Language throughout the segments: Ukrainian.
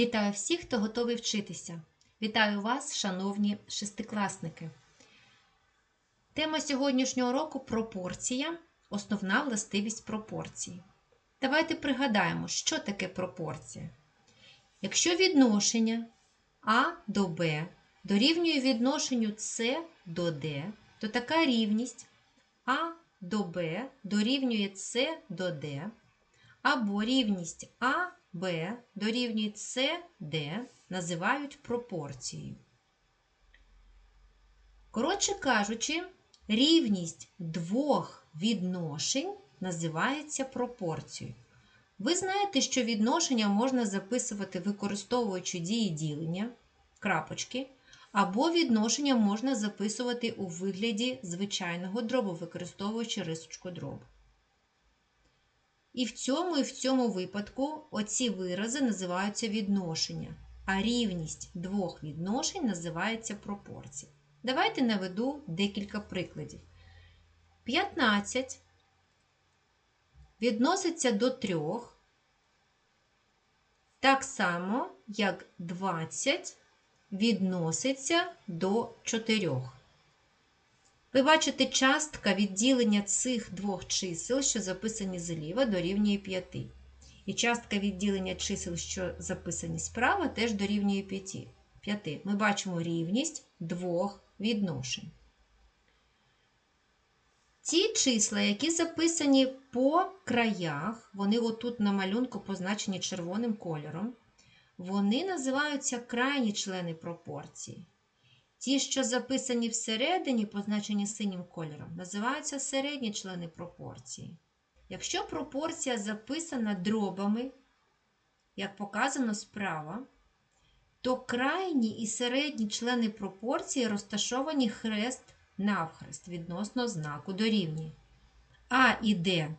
Вітаю всіх, хто готовий вчитися. Вітаю вас, шановні шестикласники. Тема сьогоднішнього року пропорція, основна властивість пропорції. Давайте пригадаємо, що таке пропорція. Якщо відношення А до Б дорівнює відношенню С до Д, то така рівність А до Б дорівнює С до Д, або рівність А Б дорівнює С Д називають пропорцією. Коротше кажучи, рівність двох відношень називається пропорцією. Ви знаєте, що відношення можна записувати, використовуючи дії ділення, крапочки, або відношення можна записувати у вигляді звичайного дробу, використовуючи рисочку дробу. І в цьому і в цьому випадку оці вирази називаються відношення, а рівність двох відношень називається пропорція. Давайте наведу декілька прикладів. 15 відноситься до 3, так само, як 20 відноситься до 4. Ви бачите, частка відділення цих двох чисел, що записані зліва, дорівнює 5. І частка відділення чисел, що записані справа, теж дорівнює 5. 5. Ми бачимо рівність двох відношень. Ті числа, які записані по краях, вони отут на малюнку позначені червоним кольором, вони називаються крайні члени пропорції. Ті, що записані всередині, позначені синім кольором, називаються середні члени пропорції. Якщо пропорція записана дробами, як показано справа, то крайні і середні члени пропорції розташовані хрест навхрест відносно знаку дорівнює. А і Д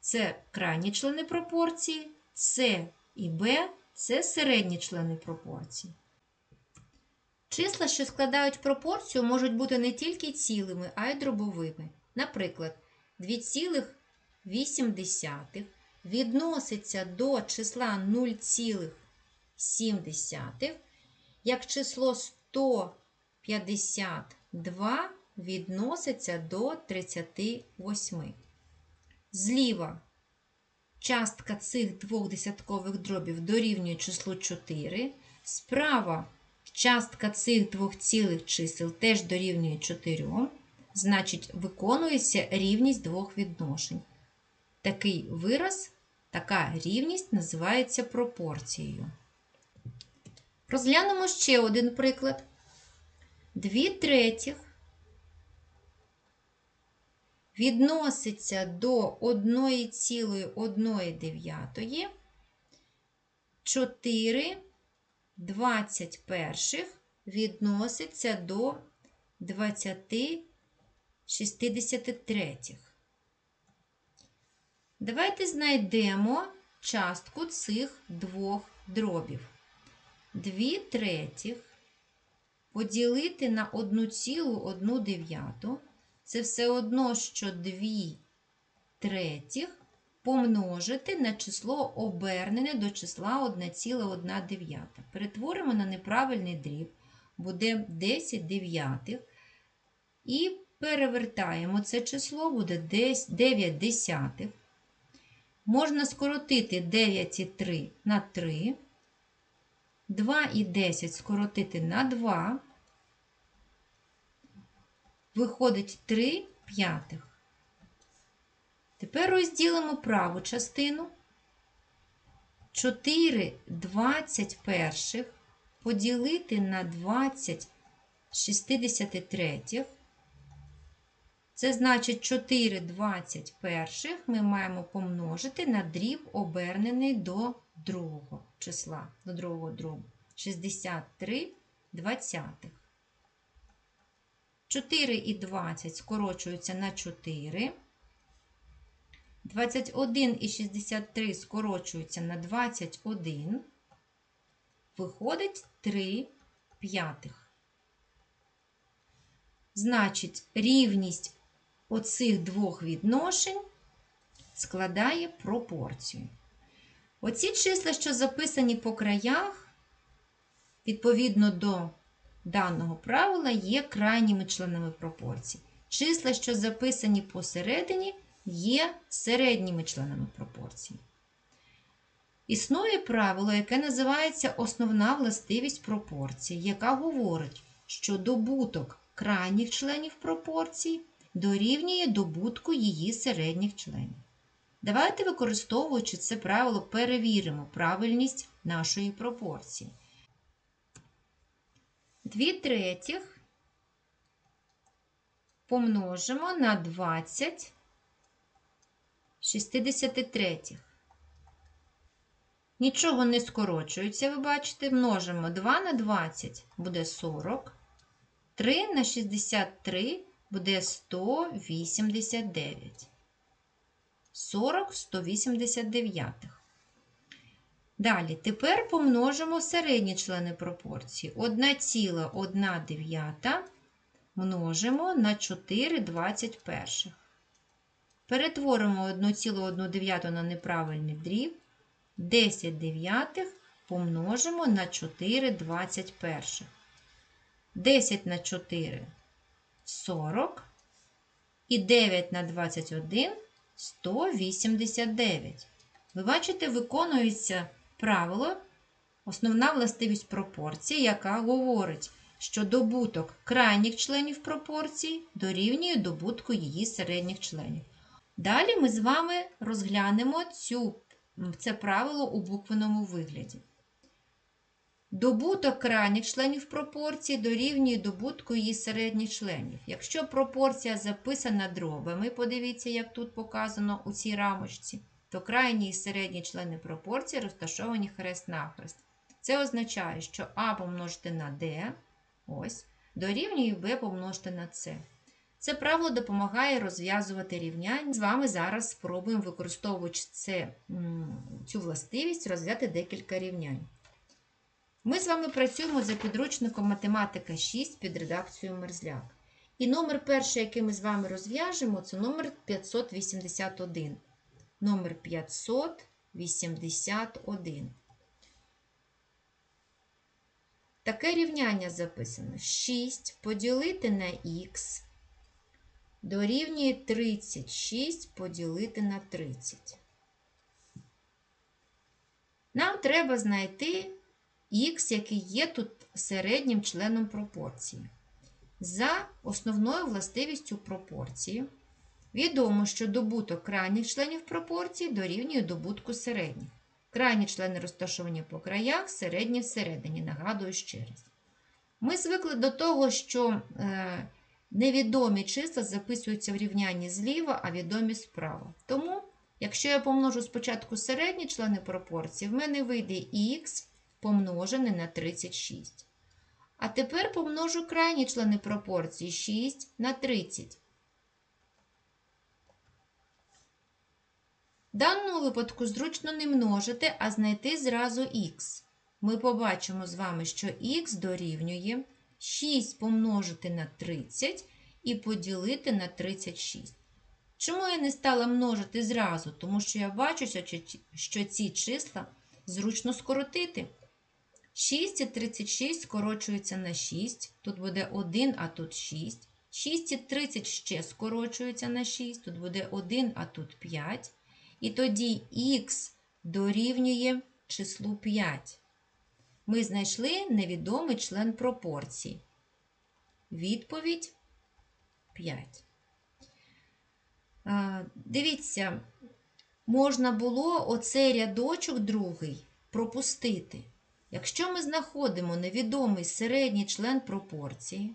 це крайні члени пропорції, С і Б це середні члени пропорції. Числа, що складають пропорцію, можуть бути не тільки цілими, а й дробовими. Наприклад, 2,8 відноситься до числа 0,7, як число 152 відноситься до 38. Зліва частка цих двох десяткових дробів дорівнює числу 4. Справа частка цих двох цілих чисел теж дорівнює 4. Значить, виконується рівність двох відношень. Такий вираз, така рівність називається пропорцією. Розглянемо ще один приклад. 2 третіх відноситься до 1,1, 4 21 відноситься до 20 63. Давайте знайдемо частку цих двох дробів. 2 третіх поділити на 1,1 це все одно, що 2 третіх помножити на число обернене до числа 1,1. Перетворимо на неправильний дріб, буде 10 дев'ятих. І перевертаємо це число, буде 9 десятих. Можна скоротити 9,3 на 3. 2 і 10 скоротити на 2. Виходить 3 п'ятих. Тепер розділимо праву частину. 4 21 поділити на 20 63. Це значить 4 21 ми маємо помножити на дріб, обернений до другого числа, до другого дробу. 63 двадцятих. 4 і 20 скорочуються на 4. 21 і 63 скорочуються на 21. Виходить 3 п'ятих. Значить, рівність оцих двох відношень складає пропорцію. Оці числа, що записані по краях, відповідно до даного правила, є крайніми членами пропорцій. Числа, що записані посередині, є середніми членами пропорцій. Існує правило, яке називається основна властивість пропорцій, яка говорить, що добуток крайніх членів пропорцій дорівнює добутку її середніх членів. Давайте, використовуючи це правило, перевіримо правильність нашої пропорції. 2 третіх помножимо на 20 63. Нічого не скорочується, ви бачите, множимо 2 на 20 буде 40, 3 на 63 буде 189. 40 189. Далі, тепер помножимо середні члени пропорції. 1,1 множимо на 4 21. Перетворимо 1,1 на неправильний дріб. 10 дев'ятих помножимо на 4 21. 10 на 4 40. І 9 на 21 189. Ви бачите, виконується правило, основна властивість пропорції, яка говорить, що добуток крайніх членів пропорції дорівнює добутку її середніх членів. Далі ми з вами розглянемо цю, це правило у буквеному вигляді. Добуток крайніх членів пропорції дорівнює добутку її середніх членів. Якщо пропорція записана дробами, подивіться, як тут показано у цій рамочці, то крайні і середні члени пропорції розташовані хрест-нахрест. Це означає, що А помножити на Д, ось, дорівнює Б помножити на С. Це правило допомагає розв'язувати рівняння. З вами зараз спробуємо, використовуючи це, цю властивість, розв'язати декілька рівнянь. Ми з вами працюємо за підручником Математика 6 під редакцією Мерзляк. І номер перший, який ми з вами розв'яжемо, це номер 581. Номер 581. Таке рівняння записано: 6 поділити на х дорівнює 36 поділити на 30. Нам треба знайти х, який є тут середнім членом пропорції. За основною властивістю пропорції відомо, що добуток крайніх членів пропорції дорівнює добутку середніх. Крайні члени розташовані по краях, середні всередині. Нагадую ще раз. Ми звикли до того, що е, невідомі числа записуються в рівнянні зліва, а відомі справа. Тому, якщо я помножу спочатку середні члени пропорції, в мене вийде х помножене на 36. А тепер помножу крайні члени пропорції 6 на 30. В даному випадку зручно не множити, а знайти зразу х. Ми побачимо з вами, що х дорівнює 6 помножити на 30 і поділити на 36. Чому я не стала множити зразу? Тому що я бачу, що ці числа зручно скоротити. 6 і 36 скорочується на 6. Тут буде 1, а тут 6. 6 і 30 ще скорочується на 6. Тут буде 1, а тут 5. І тоді х дорівнює числу 5. Ми знайшли невідомий член пропорції. Відповідь 5. Дивіться, можна було оцей рядочок другий пропустити. Якщо ми знаходимо невідомий середній член пропорції,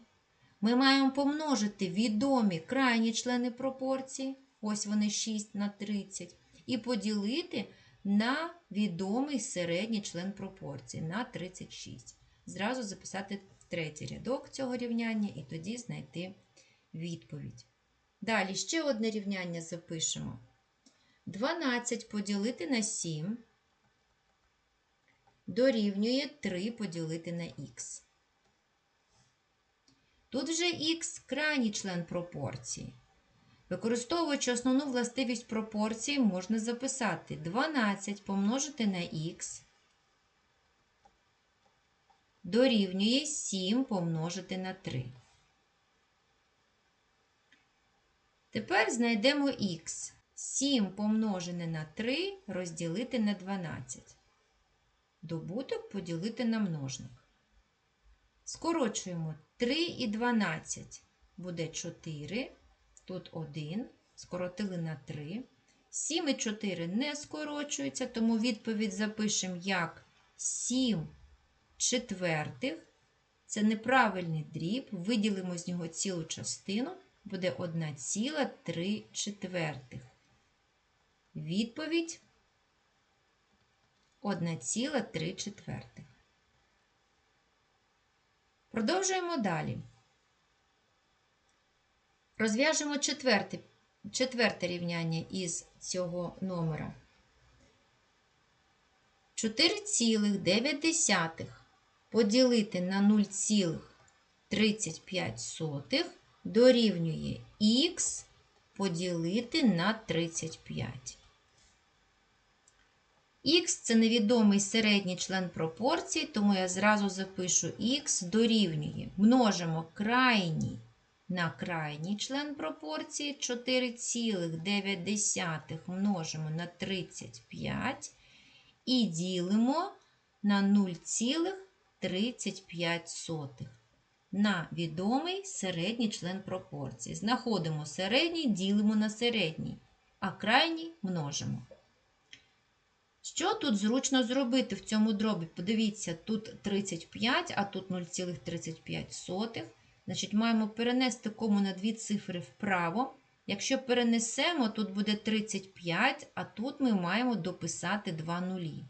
ми маємо помножити відомі крайні члени пропорції, ось вони 6 на 30, і поділити на відомий середній член пропорції на 36. Зразу записати третій рядок цього рівняння і тоді знайти відповідь. Далі ще одне рівняння запишемо. 12 поділити на 7 дорівнює 3 поділити на х. Тут вже х крайній член пропорції. Використовуючи основну властивість пропорції, можна записати 12 помножити на х дорівнює 7 помножити на 3. Тепер знайдемо х. 7 помножене на 3 розділити на 12. Добуток поділити на множник. Скорочуємо 3 і 12 буде 4. Тут 1. Скоротили на 3. 7 і 4 не скорочуються, тому відповідь запишемо як 7 четвертих. Це неправильний дріб. Виділимо з нього цілу частину. Буде 1,3 четвертих. Відповідь 1,3 четвертих. Продовжуємо далі. Розв'яжемо четверте, четверте рівняння із цього номера. 4,9 поділити на 0,35 дорівнює х поділити на 35. Х це невідомий середній член пропорції, тому я зразу запишу х дорівнює. Множимо крайній на крайній член пропорції 4,9 множимо на 35 і ділимо на 0,35 на відомий середній член пропорції. Знаходимо середній, ділимо на середній, а крайній множимо. Що тут зручно зробити в цьому дробі? Подивіться, тут 35, а тут 0,35. Значить, маємо перенести кому на дві цифри вправо. Якщо перенесемо, тут буде 35, а тут ми маємо дописати 2 нулі.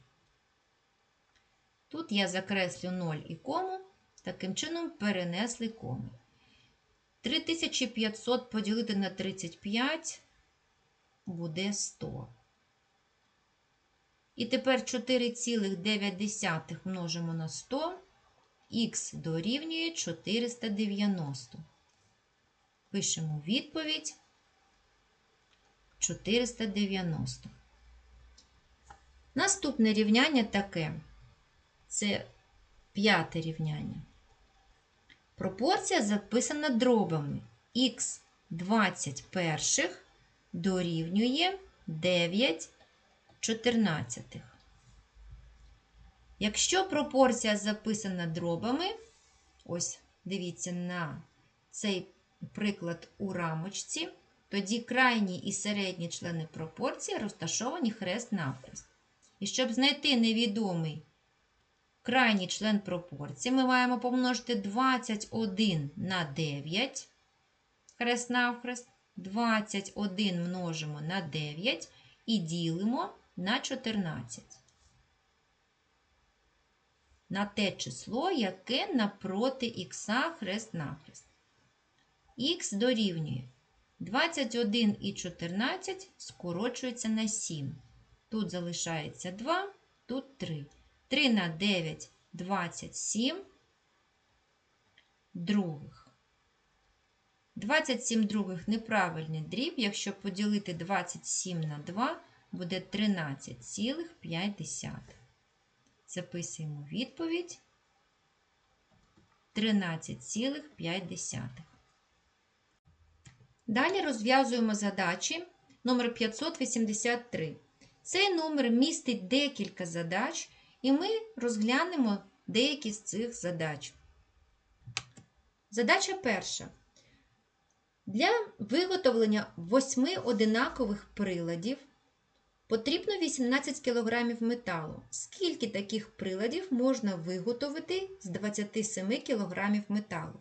Тут я закреслю 0 і кому, таким чином перенесли коми. 3500 поділити на 35 буде 100. І тепер 4,9 множимо на 100, х дорівнює 490. Пишемо відповідь 490. Наступне рівняння таке. Це п'яте рівняння. Пропорція записана дробами. х 21 дорівнює 9 чотирнадцятих. Якщо пропорція записана дробами, ось дивіться на цей приклад у рамочці, тоді крайні і середні члени пропорції розташовані хрест-навхрест. І щоб знайти невідомий крайній член пропорції, ми маємо помножити 21 на 9, хрест-навхрест, 21 множимо на 9 і ділимо на 14. На те число, яке напроти х хрест-навхрест. Х дорівнює 21 і 14 скорочується на 7. Тут залишається 2, тут 3. 3 на 9 27 других. 27 других неправильний дріб. Якщо поділити 27 на 2, буде 13,5. Записуємо відповідь 13,5. Далі розв'язуємо задачі номер 583. Цей номер містить декілька задач, і ми розглянемо деякі з цих задач. Задача перша. Для виготовлення восьми одинакових приладів потрібно 18 кг металу. Скільки таких приладів можна виготовити з 27 кг металу?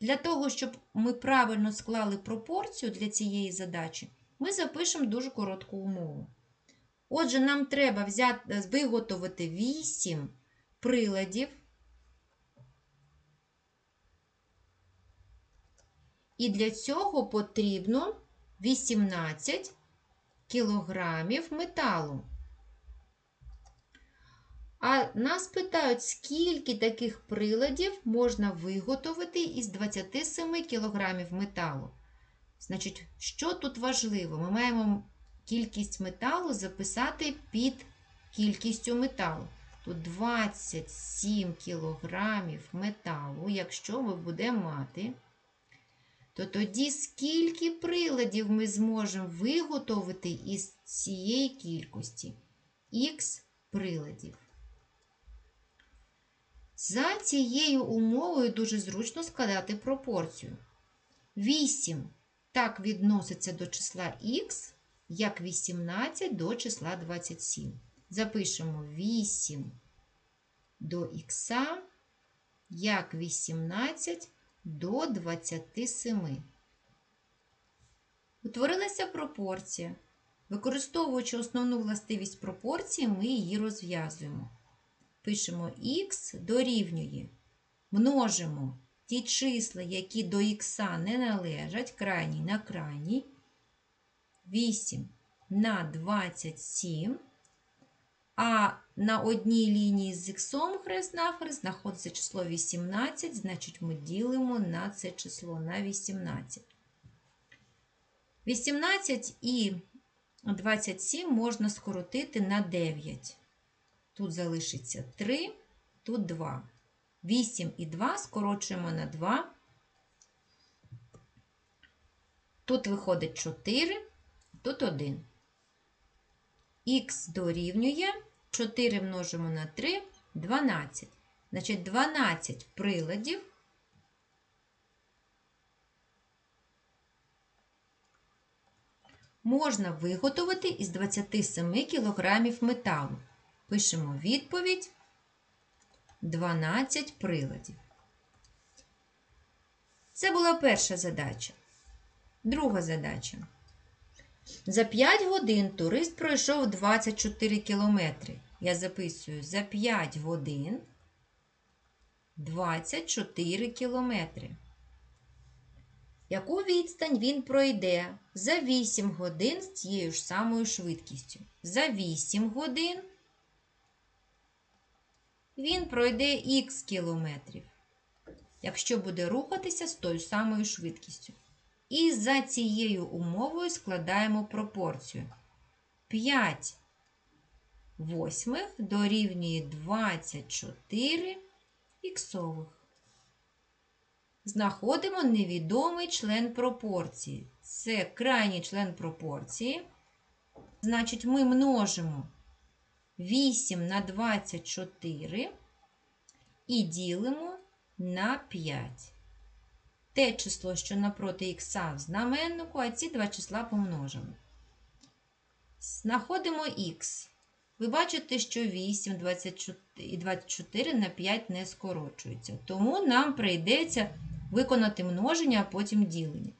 Для того, щоб ми правильно склали пропорцію для цієї задачі, ми запишемо дуже коротку умову. Отже, нам треба взяти, виготовити 8 приладів. І для цього потрібно 18 кілограмів металу. А нас питають, скільки таких приладів можна виготовити із 27 кілограмів металу. Значить, що тут важливо? Ми маємо кількість металу записати під кількістю металу. тут 27 кілограмів металу, якщо ми будемо мати, то тоді скільки приладів ми зможемо виготовити із цієї кількості? Х приладів. За цією умовою дуже зручно складати пропорцію. 8 так відноситься до числа х, як 18 до числа 27. Запишемо 8 до х, як 18 до 27. Утворилася пропорція. Використовуючи основну властивість пропорції, ми її розв'язуємо. Пишемо х дорівнює. Множимо ті числа, які до х не належать, крайній на крайній. 8 на 27. А на одній лінії з х хрест навхрест знаходиться число 18, значить ми ділимо на це число на 18. 18 і 27 можна скоротити на 9. Тут залишиться 3, тут 2. 8 і 2 скорочуємо на 2. Тут виходить 4, тут 1. Х дорівнює 4 множимо на 3 12. Значить, 12 приладів можна виготовити із 27 кг металу. Пишемо відповідь 12 приладів. Це була перша задача. Друга задача. За 5 годин турист пройшов 24 кілометри. Я записую за 5 годин 24 кілометри. Яку відстань він пройде за 8 годин з тією ж самою швидкістю? За 8 годин він пройде х кілометрів, якщо буде рухатися з тою самою швидкістю. І за цією умовою складаємо пропорцію. 5 восьмих дорівнює 24 іксових. Знаходимо невідомий член пропорції. Це крайній член пропорції. Значить, ми множимо 8 на 24 і ділимо на 5. Те число, що напроти х в знаменнику, а ці два числа помножимо. Знаходимо х. Ви бачите, що 8 24, і 24 на 5 не скорочуються. Тому нам прийдеться виконати множення, а потім ділення.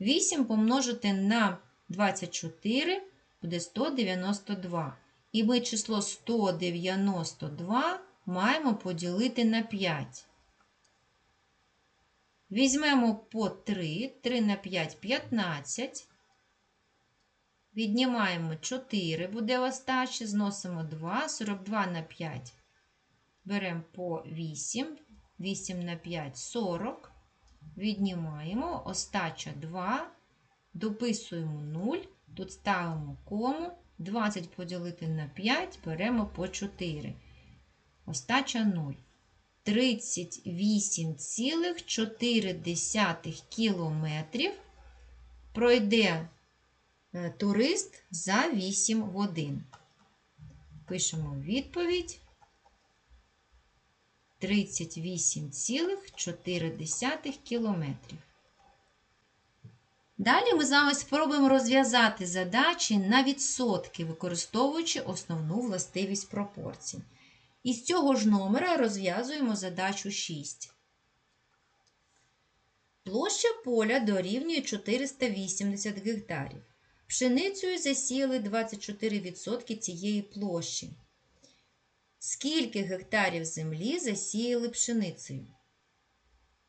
8 помножити на 24 буде 192. І ми число 192 маємо поділити на 5. Візьмемо по 3, 3 на 5 15. Віднімаємо 4, буде остачі, зносимо 2, 42 на 5. Беремо по 8, 8 на 5 40. Віднімаємо остача 2, дописуємо 0, тут ставимо кому. 20 поділити на 5, беремо по 4. Остача 0. 38,4 кілометрів пройде е, турист за 8 годин. Пишемо відповідь 38,4 кілометрів. Далі ми з вами спробуємо розв'язати задачі на відсотки, використовуючи основну властивість пропорцій. Із цього ж номера розв'язуємо задачу 6. Площа поля дорівнює 480 гектарів. Пшеницею засіяли 24% цієї площі. Скільки гектарів землі засіяли пшеницею?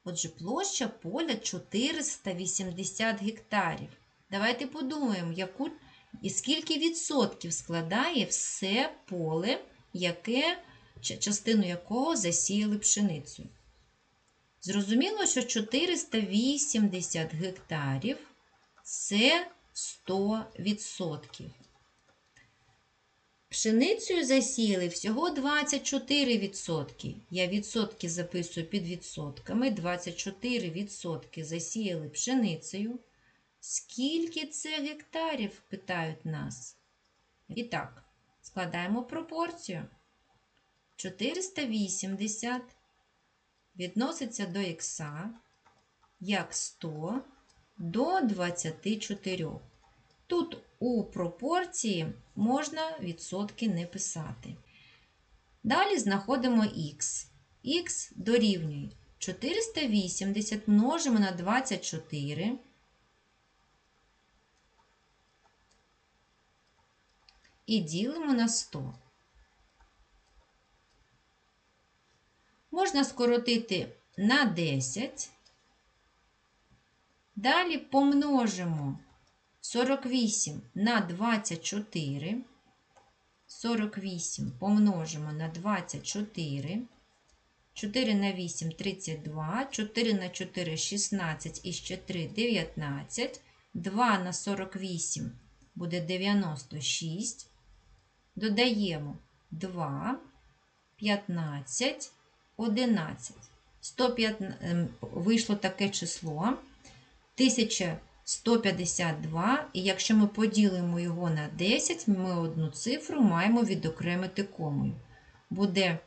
Отже, площа поля 480 гектарів. Давайте подумаємо, яку і скільки відсотків складає все поле, яке, частину якого засіяли пшеницею. Зрозуміло, що 480 гектарів це 100%. Пшеницею засіяли всього 24%. Я відсотки записую під відсотками. 24% засіяли пшеницею. Скільки це гектарів? питають нас. І так, складаємо пропорцію. 480 відноситься до х як 100 до 24. Тут у пропорції можна відсотки не писати. Далі знаходимо х. х дорівнює 480 множимо на 24. І ділимо на 100. Можна скоротити на 10. Далі помножимо 48 на 24. 48 помножимо на 24. 4 на 8 32, 4 на 4 16 і ще 3 19. 2 на 48 буде 96. Додаємо 2, 15, 11. 105, ем, вийшло таке число 1152, і якщо ми поділимо його на 10, ми одну цифру маємо відокремити комою. Буде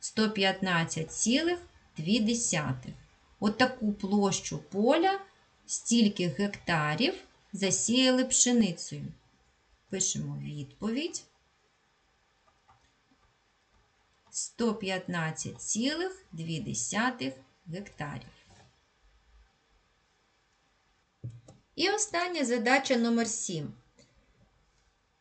115,2. Отаку площу поля, стільки гектарів засіяли пшеницею. Пишемо відповідь. 115,2 гектарів. І остання задача номер 7.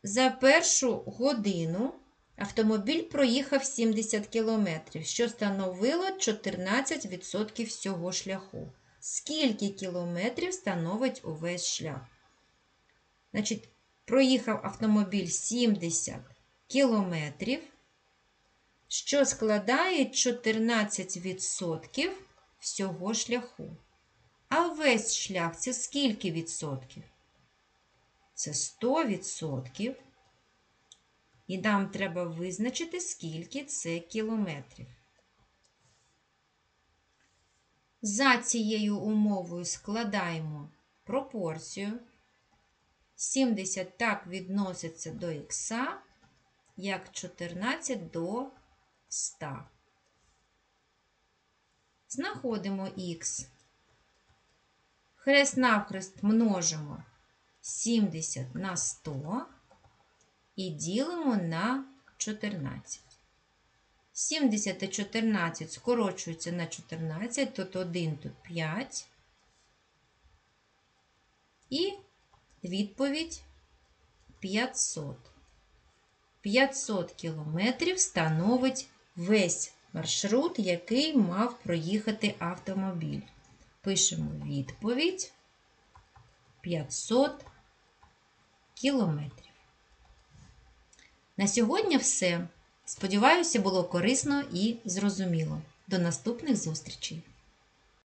За першу годину автомобіль проїхав 70 км, що становило 14% всього шляху. Скільки кілометрів становить увесь шлях? Значить, проїхав автомобіль 70 кілометрів, що складає 14% всього шляху. А весь шлях це скільки відсотків? Це 100 відсотків. І нам треба визначити, скільки це кілометрів. За цією умовою складаємо пропорцію. 70 так відноситься до х, як 14 до 100. Знаходимо х. Хрест-навхрест множимо 70 на 100 і ділимо на 14. 70 і 14 скорочуються на 14, тут 1, тут 5. І відповідь 500. 500 кілометрів становить весь маршрут, який мав проїхати автомобіль. Пишемо відповідь 500 кілометрів. На сьогодні все. Сподіваюся, було корисно і зрозуміло. До наступних зустрічей!